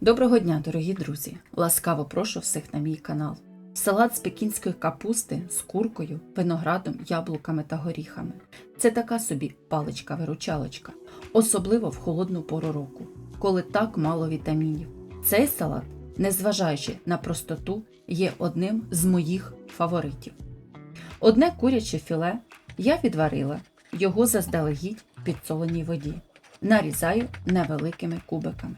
Доброго дня, дорогі друзі! Ласкаво прошу всіх на мій канал. Салат з пекінської капусти з куркою, виноградом, яблуками та горіхами. Це така собі паличка-виручалочка, особливо в холодну пору року, коли так мало вітамінів. Цей салат, незважаючи на простоту, є одним з моїх фаворитів. Одне куряче філе я відварила, його заздалегідь підсоленій воді. Нарізаю невеликими кубиками.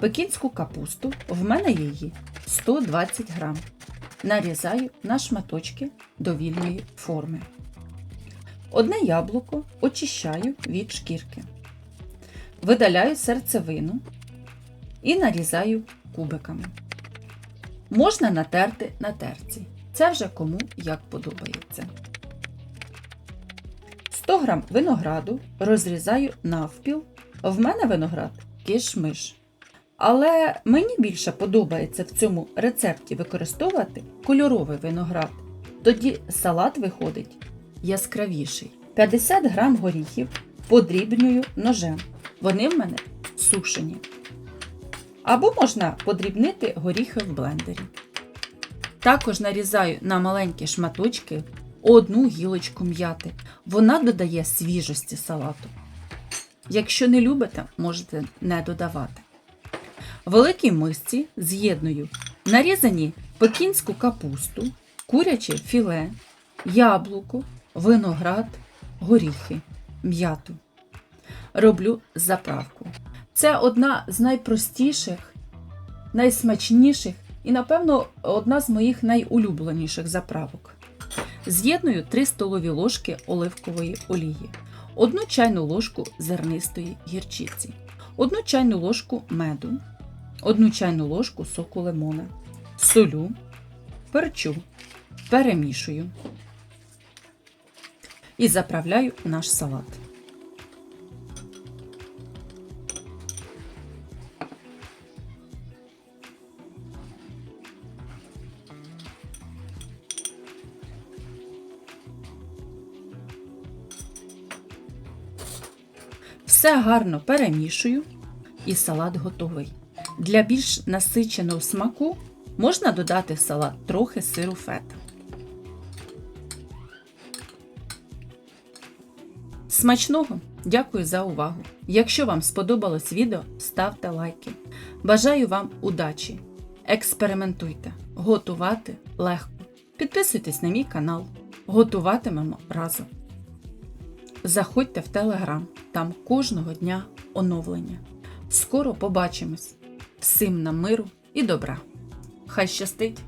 Пекінську капусту в мене її 120 грам. Нарізаю на шматочки довільної форми. Одне яблуко очищаю від шкірки. Видаляю серцевину і нарізаю кубиками. Можна натерти на терці. Це вже кому як подобається. 100 грам винограду розрізаю навпіл. В мене виноград кишмиш. Але мені більше подобається в цьому рецепті використовувати кольоровий виноград. Тоді салат виходить яскравіший. 50 грам горіхів подрібнюю ножем. Вони в мене сушені. Або можна подрібнити горіхи в блендері. Також нарізаю на маленькі шматочки одну гілочку м'яти. Вона додає свіжості салату. Якщо не любите, можете не додавати. Великій мисці з'єдную нарізані пекінську капусту, куряче філе, яблуко, виноград, горіхи, м'яту. Роблю заправку. Це одна з найпростіших, найсмачніших і, напевно, одна з моїх найулюбленіших заправок. З'єдную 3 столові ложки оливкової олії, 1 чайну ложку зернистої гірчиці, 1 чайну ложку меду, 1 чайну ложку соку лимона, солю, перчу, перемішую і заправляю наш салат. Все гарно перемішую і салат готовий. Для більш насиченого смаку можна додати в салат трохи сиру фета. Смачного! Дякую за увагу! Якщо вам сподобалось відео, ставте лайки. Бажаю вам удачі! Експериментуйте, готувати легко. Підписуйтесь на мій канал. Готуватимемо разом. Заходьте в Телеграм, там кожного дня оновлення. Скоро побачимось! Всім нам миру і добра! Хай щастить!